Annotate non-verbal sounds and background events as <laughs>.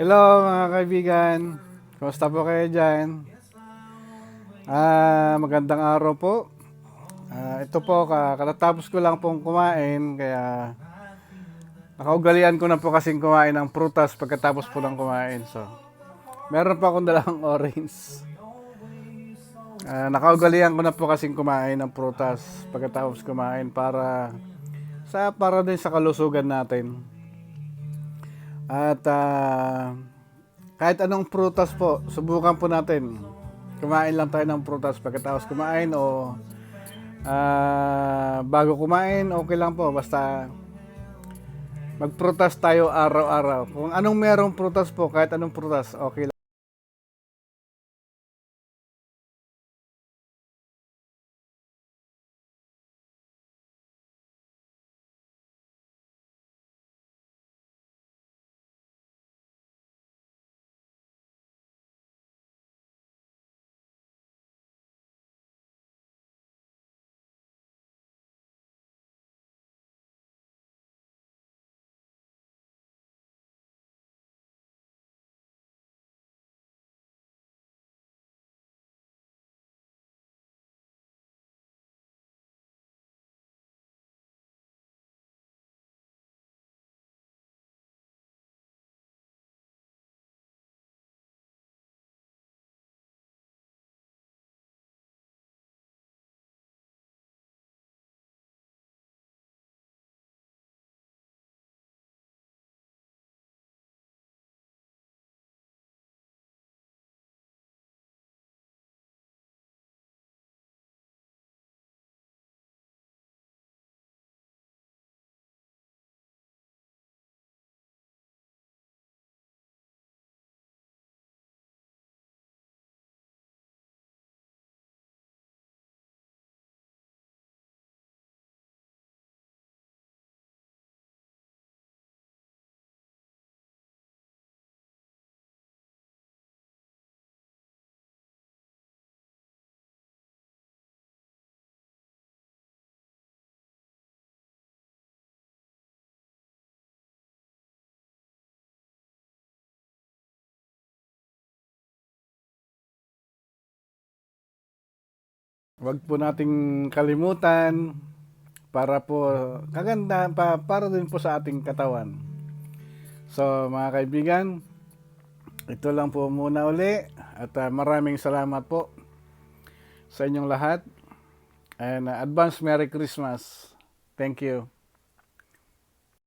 Hello mga kaibigan. Kumusta po kayo dyan? Ah, magandang araw po. Ah, ito po, ka- katatapos ko lang pong kumain, kaya nakaugalian ko na po kasing kumain ng prutas pagkatapos po lang kumain. So, meron pa akong dalang <laughs> orange. Ah, nakaugalian ko na po kasing kumain ng prutas pagkatapos kumain para sa para din sa kalusugan natin. At ah, kahit anong prutas po, subukan po natin. Kumain lang tayo ng prutas pagkatapos kumain o ah, bago kumain, okay lang po. Basta magprutas tayo araw-araw. Kung anong merong prutas po, kahit anong prutas, okay. Huwag po nating kalimutan para po kaganda pa, para din po sa ating katawan. So mga kaibigan, ito lang po muna uli at ah, maraming salamat po sa inyong lahat. And ah, advance Merry Christmas. Thank you.